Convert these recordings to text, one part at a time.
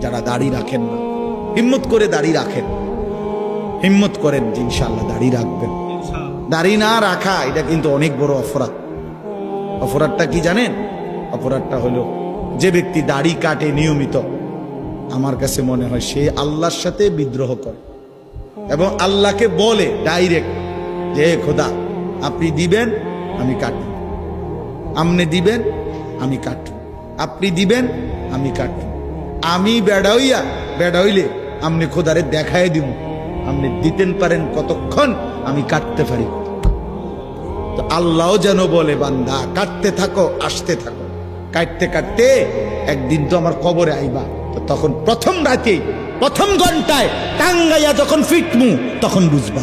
যারা দাড়ি রাখেন না। হিম্মত করে দাড়ি রাখেন। হিম্মত করেন যে ইনশাল্লাহ দাড়ি রাখবেন। দাড়ি না রাখা, এটা কিন্তু অনেক বড় অপরাধ। অপরাধটা কি জানেন? অপরাধটা হলো যে ব্যক্তি দাড়ি কাটে নিয়মিত, আমার কাছে মনে হয় সে আল্লাহর সাথে বিদ্রোহ করে এবং আল্লাহকে বলে ডাইরেক্ট যে "হে খোদা, আপনি দিবেন, আমি কাটব। আপনি দিবেন, আমি কাটব। আপনি দিবেন, আমি কাটব। আমি বেড়াইয়া বেড়াইলে আপনি খোদারে দেখায় দিব। আপনি দিতেন পারেন কতক্ষণ, আমি কাটতে পারি। তো আল্লাহ যেন বলে, বান্দা, কাটতে থাকো, আসতে থাকো। কাটতে কাটতে একদিন তো আমার কবরে আইবা। তো তখন প্রথম রাতে, প্রথম ঘন্টায় টাঙ্গাইয়া যখন ফিটমু, তখন বুঝবা।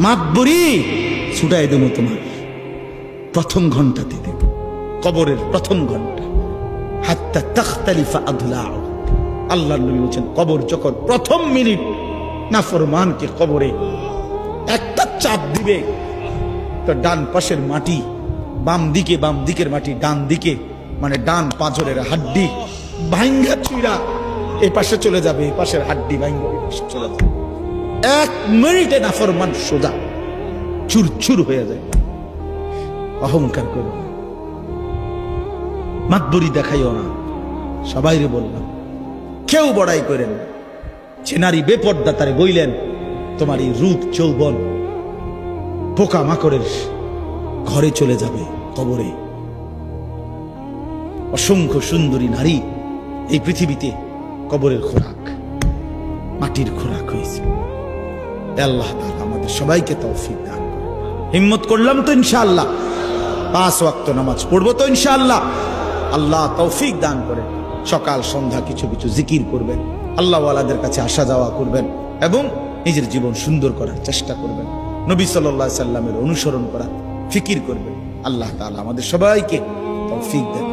মাতবুরি ছুটাই দেবো তোমার। প্রথম ঘন্টাতে দেব। কবরের প্রথম ঘণ্টা। হাত্তা তখতালিফা আল্লাহ নবী বলছেন, কবর যখন প্রথম মিনিট কবরে একটা চাপ দিবে, তো ডান পাশের মাটি, বাম দিকে, বাম দিকের মাটি, ডান দিকে মানে ডান পাঁচরের হাড্ডি ভাঙ্গা চুইরা এ পাশে চলে যাবে, এ পাশের হাড্ডি ভাঙ্গা এ পাশে চলে যাবে। এক মিনিটে নাফরমান সোজা চুর চুর হয়ে যায়। অহংকার করো। না। মাতবরি দেখাইও না। সবাইরে বললাম, কেউ বড়াই করেন। যে নারী বেপর্দা তারে বইলেন, তোমার এই রূপ যৌবন পোকা মাকড়ের ঘরে চলে যাবে কবরে। অসংখ্য সুন্দরী নারী এই পৃথিবীতে কবরের খোরাক, মাটির খোরাক হয়েছে। আল্লাহ আমাদের সবাইকে তৌফিক দান। হিম্মত করলাম তো ইনশাআল্লাহ। পাঁচ ওয়াক্ত নামাজ পড়ব তো ইনশাআল্লাহ। আল্লাহ তৌফিক দান করেন সকাল, সন্ধ্যা কিছু কিছু জিকির করবেন। আল্লাহওয়ালাদের কাছে আসা যাওয়া করবেন এবং নিজের জীবন সুন্দর করার চেষ্টা করবেন। নবী সাল্লা সাল্লামের অনুসরণ করা, ফিকির করবেন। আল্লাহ তালা আমাদের সবাইকে তৌফিক দেন।